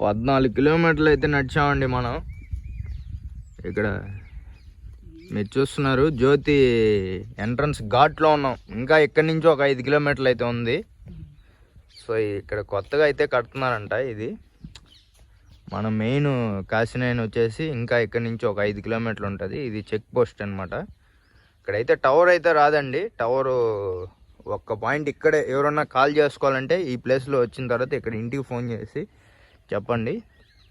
పద్నాలుగు కిలోమీటర్లు అయితే నడిచామండి మనం. ఇక్కడ మీరు చూస్తున్నారు జ్యోతి ఎంట్రన్స్ ఘాట్లో ఉన్నాం. ఇంకా ఇక్కడి నుంచి ఒక ఐదు కిలోమీటర్లు అయితే ఉంది. సో ఇక్కడ కొత్తగా అయితే కడుతున్నారంట ఇది. మన మెయిన్ కాశీనైన్ వచ్చేసి ఇంకా ఇక్కడి నుంచి ఒక ఐదు కిలోమీటర్లు ఉంటుంది. ఇది చెక్ పోస్ట్ అనమాట ఇక్కడైతే టవర్ అయితే రాదండి. టవర్ ఒక్క పాయింట్ ఇక్కడే ఎవరన్నా కాల్ చేసుకోవాలంటే ఈ ప్లేస్లో వచ్చిన తర్వాత ఇక్కడ ఇంటికి ఫోన్ చేసి చెప్పండి.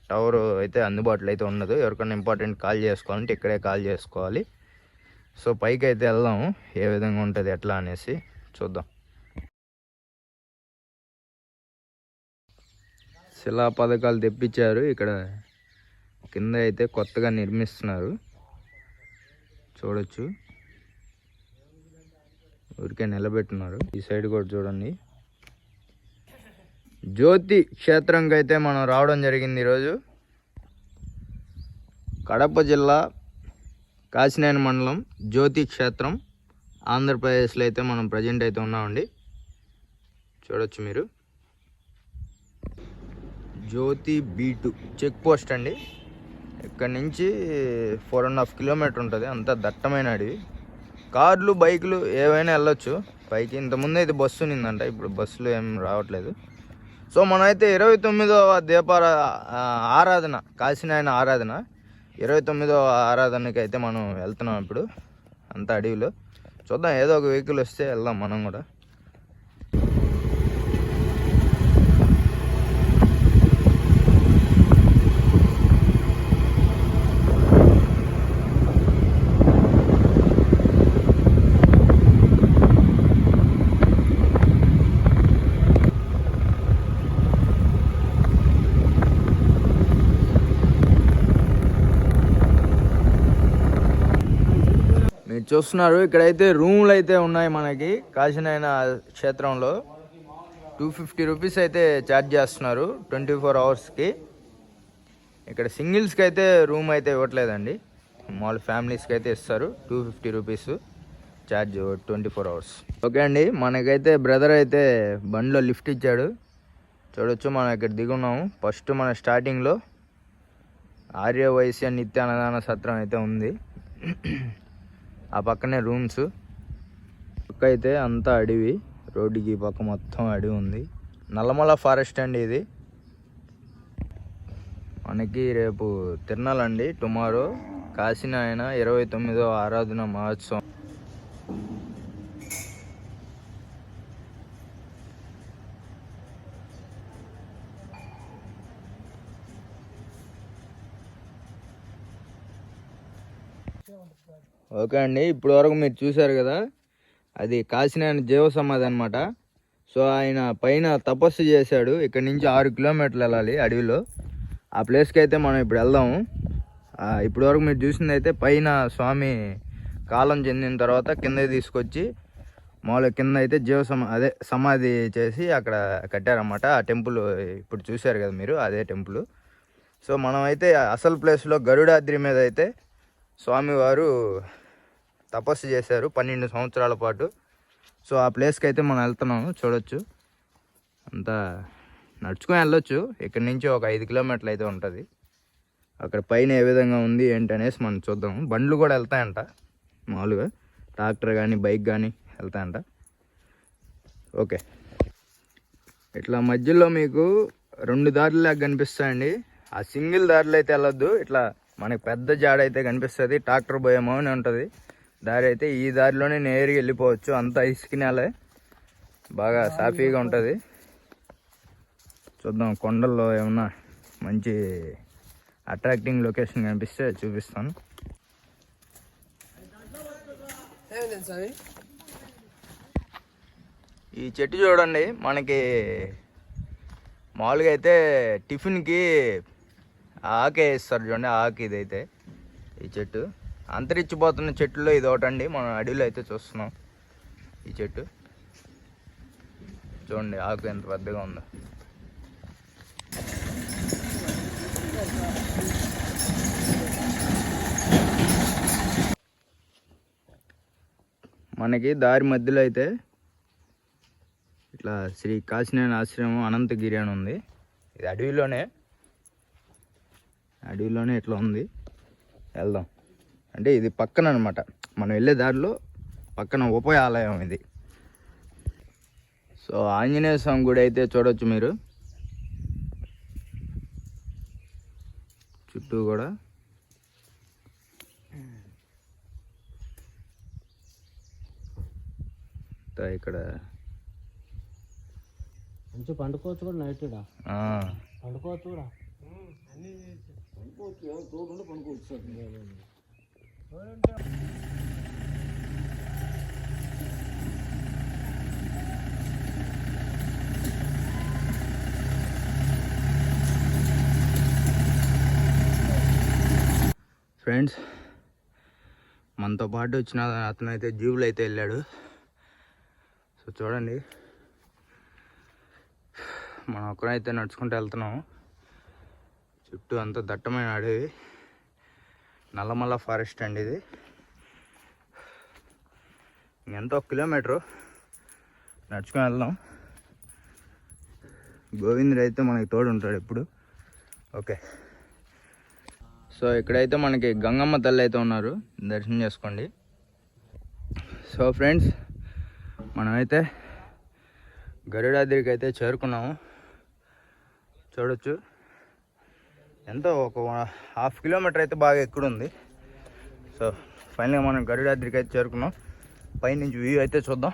టవర్ అయితే అందుబాటులో అయితే ఉండదు ఎవరికైనా ఇంపార్టెంట్ కాల్ చేసుకోవాలంటే ఇక్కడే కాల్ చేసుకోవాలి. సో పైకి అయితే వెళ్దాము ఏ విధంగా ఉంటుంది ఎట్లా అనేసి చూద్దాం. శిలా పథకాలు తెప్పించారు. ఇక్కడ కింద అయితే కొత్తగా నిర్మిస్తున్నారు. చూడొచ్చు. ఊరికే నిలబెట్టున్నారు. ఈ సైడ్ కూడా చూడండి. జ్యోతి క్షేత్రంకి అయితే మనం రావడం జరిగింది ఈరోజు. కడప జిల్లా కాశీనాయన మండలం జ్యోతి క్షేత్రం. ఆంధ్రప్రదేశ్లో అయితే మనం ప్రజెంట్ అయితే ఉన్నామండి. చూడొచ్చు మీరు. జ్యోతి బీటు చెక్ పోస్ట్ అండి. ఇక్కడ నుంచి ఫోర్ అండ్ హాఫ్ కిలోమీటర్ ఉంటుంది. అంత దట్టమైన అడవి. కార్లు బైకులు ఏవైనా వెళ్ళొచ్చు. పైకి ఇంతకుముందు అయితే బస్సు ఉన్నిందంట. ఇప్పుడు బస్సులు ఏం రావట్లేదు. సో మనమైతే ఇరవై తొమ్మిదవ దీపార ఆరాధన కాశీనాయన ఆరాధన. ఇరవై తొమ్మిదవ ఆరాధనకి అయితే మనం వెళ్తున్నాం ఇప్పుడు అంత అడవిలో. చూద్దాం ఏదో ఒక వెహికల్ వస్తే వెళ్దాం మనం కూడా. చూస్తున్నారు. ఇక్కడైతే రూమ్లు అయితే ఉన్నాయి మనకి కాశీనాయన క్షేత్రంలో. టూ ఫిఫ్టీ రూపీస్ అయితే ఛార్జ్ చేస్తున్నారు ట్వంటీ ఫోర్ అవర్స్కి ఇక్కడ సింగిల్స్కి అయితే రూమ్ అయితే ఇవ్వట్లేదండి. మామూలు ఫ్యామిలీస్కి అయితే ఇస్తారు two fifty rupees charge twenty four hours okay అండి మనకైతే బ్రదర్ అయితే బండిలో లిఫ్ట్ ఇచ్చాడు. చూడొచ్చు మనం ఇక్కడ దిగున్నాము. ఫస్ట్ మన స్టార్టింగ్లో ఆర్య వైశ్య నిత్య అన్నదాన సత్రం అయితే ఉంది. ఆ పక్కనే రూమ్స్. పక్క అయితే అంతా అడవి. రోడ్డుకి ఈ పక్క మొత్తం అడవి ఉంది. నల్లమల ఫారెస్ట్ అండి ఇది. మనకి రేపు తిరణాలండి టుమారో కాశీనాయన ఇరవై తొమ్మిదో ఆరాధన మహోత్సవం. ఓకే అండి. ఇప్పుడు వరకు మీరు చూశారు కదా అది కాశీనాయన జీవ సమాధి అనమాట సో ఆయన పైన తపస్సు చేశాడు. ఇక్కడ నుంచి ఆరు కిలోమీటర్లు వెళ్ళాలి అడవిలో. ఆ ప్లేస్కి అయితే మనం ఇప్పుడు వెళ్దాము ఇప్పుడు వరకు మీరు చూసింది అయితే పైన స్వామి కాలం చెందిన తర్వాత కింద తీసుకొచ్చి మామూలుగా కింద అయితే జీవ సమా అదే సమాధి చేసి అక్కడ కట్టారన్నమాట. ఆ టెంపుల్ ఇప్పుడు చూశారు కదా మీరు అదే టెంపుల్. సో మనం అయితే అసలు ప్లేస్లో గరుడాద్రి మీద అయితే స్వామివారు తపస్సు చేశారు పన్నెండు సంవత్సరాల పాటు. సో ఆ ప్లేస్కి అయితే మనం వెళ్తున్నాము చూడొచ్చు. అంతా నడుచుకొని వెళ్ళొచ్చు. ఇక్కడి నుంచి ఒక ఐదు కిలోమీటర్లు అయితే ఉంటుంది. అక్కడ పైన ఏ విధంగా ఉంది ఏంటనేసి మనం చూద్దాము. బండ్లు కూడా వెళ్తాయంట మామూలుగా. ట్రాక్టర్ కానీ బైక్ కానీ వెళ్తాయంట. ఓకే. ఇట్లా మధ్యలో మీకు రెండు దారులు కనిపిస్తాయండి. ఆ సింగిల్ దారిలో అయితే వెళ్ళొద్దు. ఇట్లా మనకి పెద్ద జాడ అయితే కనిపిస్తుంది. ట్రాక్టర్ పోయే అని ఉంటుంది. దారి అయితే ఈ దారిలోనే నేరుగా వెళ్ళిపోవచ్చు. అంత ఇసుక నేలే. బాగా సాఫీగా ఉంటుంది. చూద్దాం కొండల్లో ఏమన్నా మంచి అట్రాక్టింగ్ లొకేషన్ కనిపిస్తే చూపిస్తాను. ఈ చెట్టు చూడండి మనకి మామూలుగా అయితే టిఫిన్కి ఆకే ఇస్తారు చూడండి ఆకు ఇదైతే. ఈ చెట్టు. అంతరించిపోతున్న చెట్టులో ఇది ఒకటండి మనం అడవిలో అయితే చూస్తున్నాం ఈ చెట్టు. చూడండి ఆకు ఎంత పెద్దగా ఉందో. మనకి దారి మధ్యలో అయితే ఇట్లా శ్రీ కాశీనారాయణ ఆశ్రమం అనంతగిరి అని ఉంది. ఇది అడవిలోనే అడవిలోనే ఇట్లా ఉంది. వెళ్దాం. అంటే ఇది పక్కన అనమాట మనం వెళ్ళే దారిలో పక్కన ఉపాయ ఆలయం ఇది. సో ఆంజనేయ స్వామి గుడి అయితే చూడొచ్చు మీరు. చుట్టూ కూడా. ఇక్కడ. మంచి పండుకోవచ్చు కూడా నైట్ పండుకోవచ్చు కూడా. ఫ్రెండ్స్ మనతో పాటు వచ్చిన అతను అయితే జీవులు అయితే వెళ్ళాడు. సో చూడండి. మనం ఒక్కరైతే నడుచుకుంటూ వెళ్తున్నాం చుట్టూ అంత దట్టమైన అడవి. నల్లమల్ల ఫారెస్ట్ అండి ఇది. ఎంత ఒక కిలోమీటరు? నడుచుకొని వెళ్దాం. గోవిందుడు అయితే మనకి తోడు ఉంటాడు ఎప్పుడు. ఓకే. సో ఇక్కడైతే మనకి గంగమ్మ తల్లి అయితే ఉన్నారు. దర్శనం చేసుకోండి. సో ఫ్రెండ్స్ మనమైతే గరుడాద్రికి అయితే చేరుకున్నాము. చూడొచ్చు. ఎంతో? ఒక హాఫ్ కిలోమీటర్ అయితే బాగా ఎక్కుడుంది. సో ఫైనల్గా మనం గరుడాద్రికి అయితే చేరుకున్నాం. పైనుంచి వ్యూ అయితే చూద్దాం.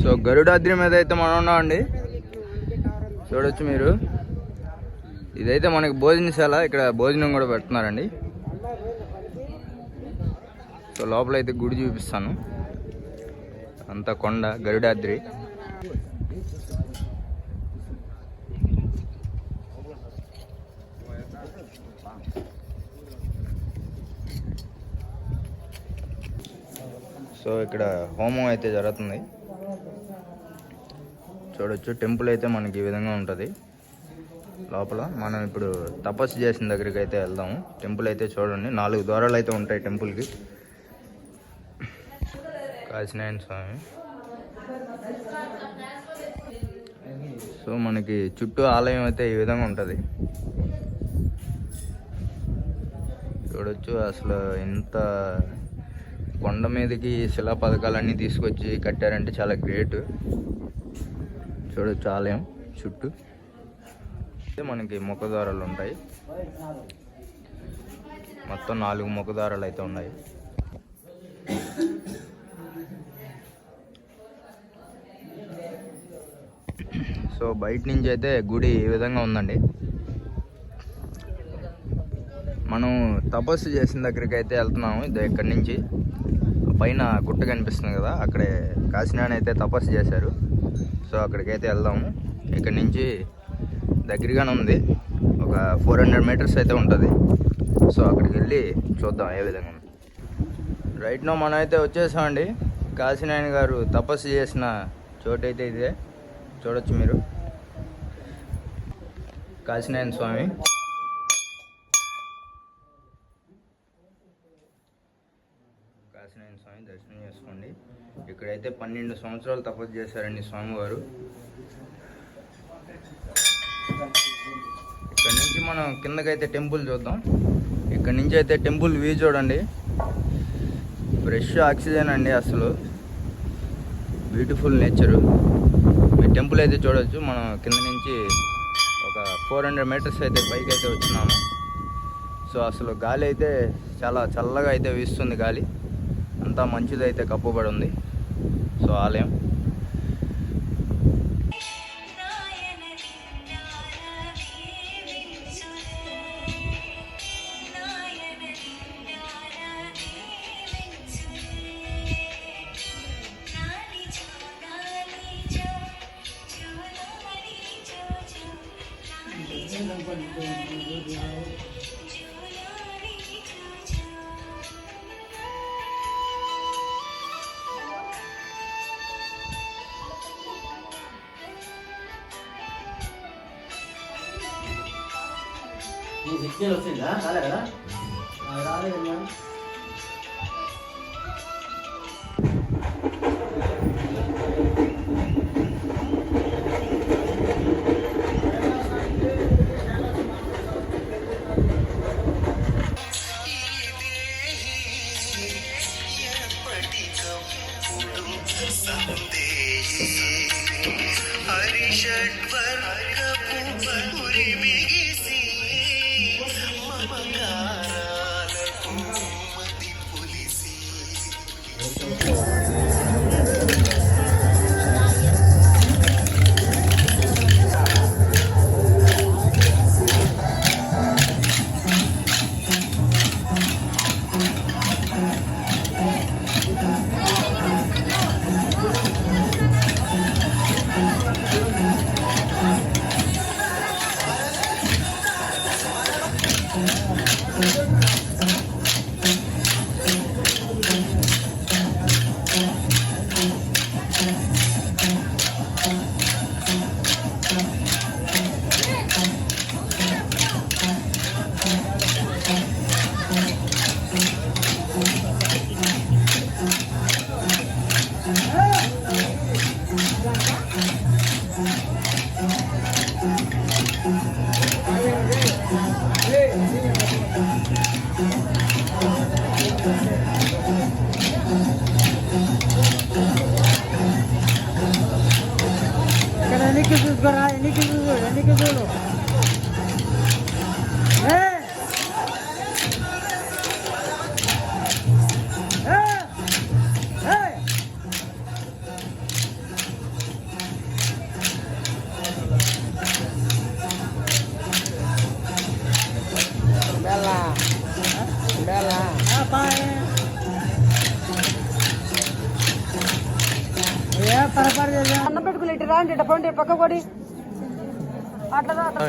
సో గరుడాద్రి మీద అయితే మనం ఉన్నామండి. చూడొచ్చు మీరు. ఇదైతే మనకి భోజనశాల ఇక్కడ భోజనం కూడా పెడుతున్నారండి. సో లోపల అయితే గుడి చూపిస్తాను. అంత కొండ గరుడాద్రి. సో ఇక్కడ హోమం అయితే జరుగుతుంది. చూడొచ్చు. టెంపుల్ అయితే మనకి ఈ విధంగా ఉంటుంది. లోపల మనం ఇప్పుడు తపస్సు చేసిన దగ్గరికి అయితే వెళ్దాము. టెంపుల్ అయితే చూడండి. నాలుగు ద్వారాలు అయితే ఉంటాయి టెంపుల్కి కాశీనారాయణ స్వామి. సో మనకి చుట్టూ ఆలయం అయితే ఈ విధంగా ఉంటుంది. చూడొచ్చు అసలు ఎంత కొండ మీదకి శిలా పథకాలన్నీ తీసుకొచ్చి కట్టారంటే చాలా గ్రేట్. చూడొచ్చు ఆలయం చుట్టూ. అయితే మనకి ముఖద్వారాలు ఉంటాయి. మొత్తం నాలుగు ముఖద్వారాలు అయితే ఉన్నాయి. సో బయట నుంచి అయితే గుడి ఈ విధంగా ఉందండి. మనం తపస్సు చేసిన దగ్గరికి అయితే వెళ్తున్నాము. ఇది ఇక్కడి నుంచి. పైన గుట్ట కనిపిస్తుంది కదా అక్కడే కాశీనాయన అయితే తపస్సు చేశారు. సో అక్కడికైతే వెళ్దాము. ఇక్కడ నుంచి దగ్గరగానే ఉంది. ఒక ఫోర్ హండ్రెడ్ మీటర్స్ అయితే ఉంటుంది. సో అక్కడికి వెళ్ళి చూద్దాం ఏ విధంగా ఉంది. రైట్ మనం అయితే వచ్చేసామండి. కాశీనాయన గారు తపస్సు చేసిన చోటు అయితే ఇదే. చూడొచ్చు మీరు. కాశీనాయన స్వామి. కాశీనాయన స్వామి దర్శనం చేసుకోండి. ఇక్కడైతే పన్నెండు సంవత్సరాలు తపస్సు చేశారండి స్వామివారు. ఇక్కడ నుంచి మనం కిందకైతే టెంపుల్ చూద్దాం. ఇక్కడ నుంచి అయితే టెంపుల్ వ్యూ చూడండి. ఫ్రెష్ ఆక్సిజన్ అండి అసలు. Beautiful nature. మీ టెంపుల్ అయితే చూడొచ్చు. మనం కింద నుంచి ఒక ఫోర్ హండ్రెడ్ మీటర్స్ అయితే పైకి అయితే వచ్చినాము. సో అసలు గాలి అయితే చాలా చల్లగా అయితే వీస్తుంది గాలి. అంతా మంచిదైతే కప్పబడి ఉంది. సో ఆలయం. ఈ సిగ్నల్ వచ్చిందా? కాలే కదా? రాలేదు ఇక్కడ ఎన్నికి Ini kesusul, ini kesusul, ini kesusul. పొరపాటు అన్నం పెట్టుకుని ఇటు పక్క కొడి అట్లా అట్లా